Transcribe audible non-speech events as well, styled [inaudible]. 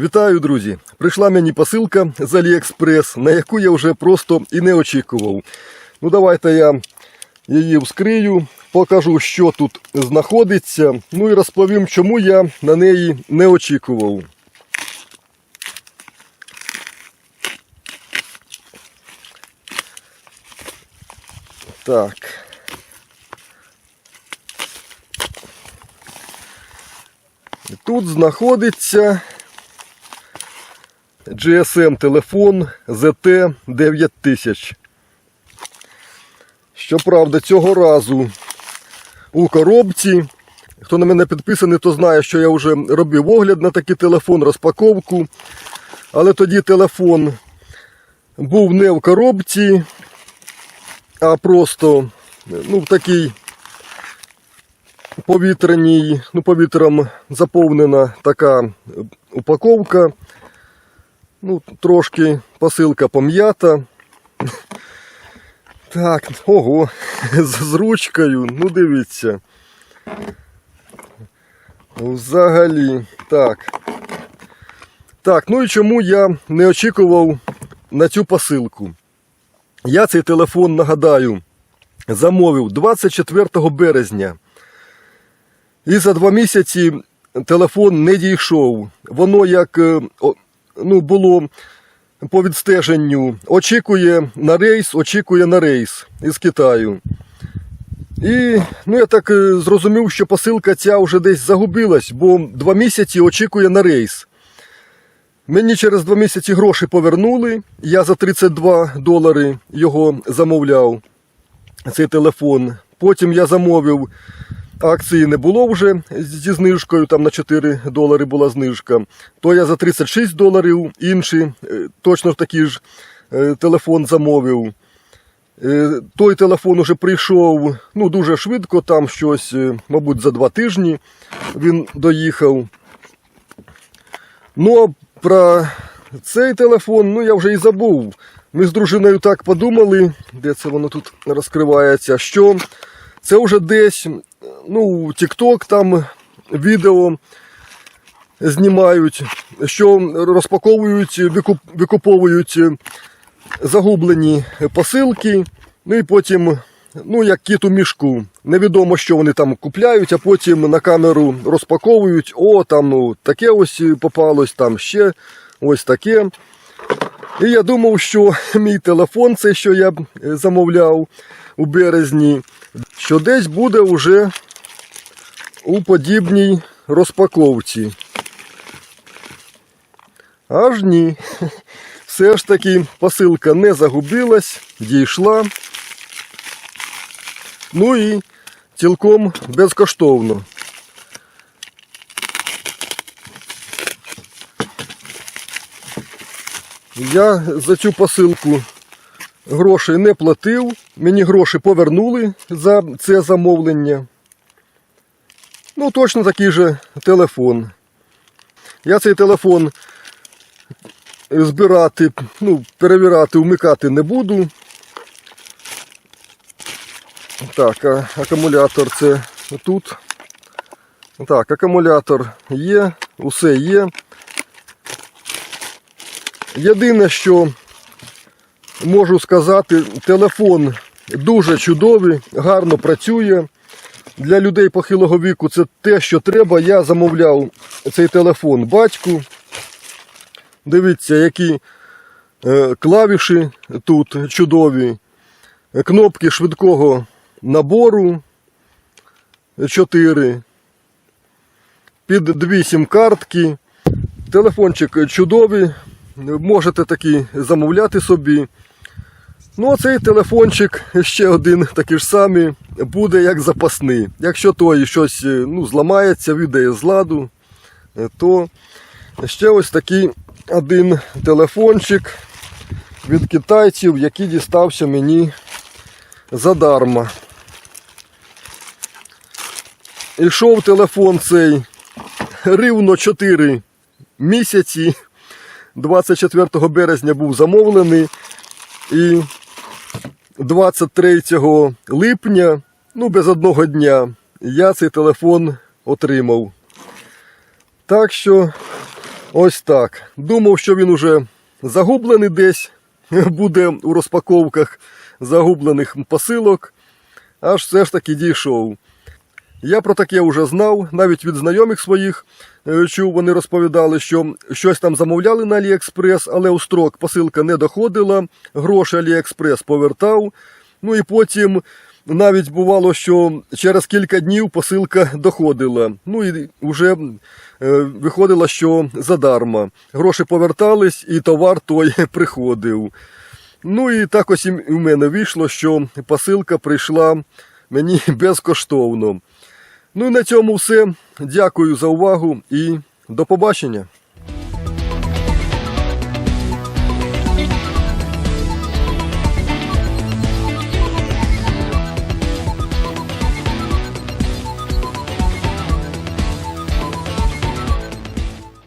Вітаю, друзі! Прийшла мені посилка з Аліекспрес, на яку я вже просто і не очікував. Ну, давайте я її вскрию, покажу, що тут знаходиться. Ну і розповім, чому я на неї не очікував. Так. Тут знаходиться GSM телефон ZT 9000. Щоправда, цього разу у коробці. Хто на мене підписаний, то знає, що я вже робив огляд на такий телефон, розпаковку. Але тоді телефон був не в коробці, а просто ну, в такій повітряній, ну, повітрям заповнена така упаковка. Ну, трошки посилка пом'ята. Так, ого, з, ручкою, ну дивіться. Взагалі, так. Так, ну і чому я не очікував на цю посилку? Я цей телефон, нагадаю, замовив 24 березня. І за два місяці телефон не дійшов. Воно як е, ну, було по відстеженню, очікує на рейс, очікує на рейс із Китаю. І ну, я так е, зрозумів, що посилка ця вже десь загубилась, бо два місяці очікує на рейс. Мені через два місяці гроші повернули. Я за 32 долари його замовляв, цей телефон. Потім я замовив, акції не було вже зі знижкою, там на 4 долари була знижка. То я за 36 доларів інший, е, точно такий ж е, телефон замовив. Е, Той телефон уже прийшов ну, дуже швидко, там щось, мабуть, за два тижні він доїхав. Ну, а про цей телефон, ну я вже і забув. Ми з дружиною так подумали, де це воно тут розкривається, що це вже десь, ну, TikTok там відео знімають, що розпаковують, викуп, викуповують загублені посилки, ну і потім, ну, як кіт у мішку. Невідомо, що вони там купляють, а потім на камеру розпаковують. О, там ну, таке ось попалось, там ще ось таке. І я думав, що [laughs] мій телефон, це що я е, замовляв у березні, що десь буде вже у подібній розпаковці. Аж ні. [laughs] Все ж таки посилка не загубилась, дійшла. Ну і цілком безкоштовно. Я за цю посилку грошей не платив. Мені гроші повернули за це замовлення. Ну, точно такий же телефон. Я цей телефон збирати, ну, перевіряти, вмикати не буду. Так, а акумулятор це тут. Так, акумулятор є, усе є. Єдине, що можу сказати, телефон дуже чудовий, гарно працює. Для людей похилого віку це те, що треба. Я замовляв цей телефон батьку. Дивіться, які е, клавіші тут чудові. Кнопки швидкого набору 4. Під дві сім-картки. Телефончик чудовий. Можете такий замовляти собі. Ну, а цей телефончик ще один такий ж самий буде як запасний. Якщо той щось е, ну, зламається, віддає з ладу, е, то ще ось такий один телефончик від китайців, який дістався мені задарма. Ішов телефон цей рівно 4 місяці. 24 березня був замовлений і 23 липня, ну без одного дня, я цей телефон отримав. Так що Ось так. Думав, що він уже загублений десь, [laughs] буде у розпаковках загублених посилок, аж все ж таки дійшов. Я про таке вже знав, навіть від знайомих своїх чув, вони розповідали, що щось там замовляли на Аліекспрес, але у строк посилка не доходила, гроші Аліекспрес повертав. Ну і потім навіть бувало, що через кілька днів посилка доходила. Ну і вже е, виходило, що задарма. Гроші повертались, і товар той [laughs] приходив. Ну і так ось і в мене вийшло, що посилка прийшла мені [laughs] безкоштовно. Ну і на цьому все. Дякую за увагу і до побачення.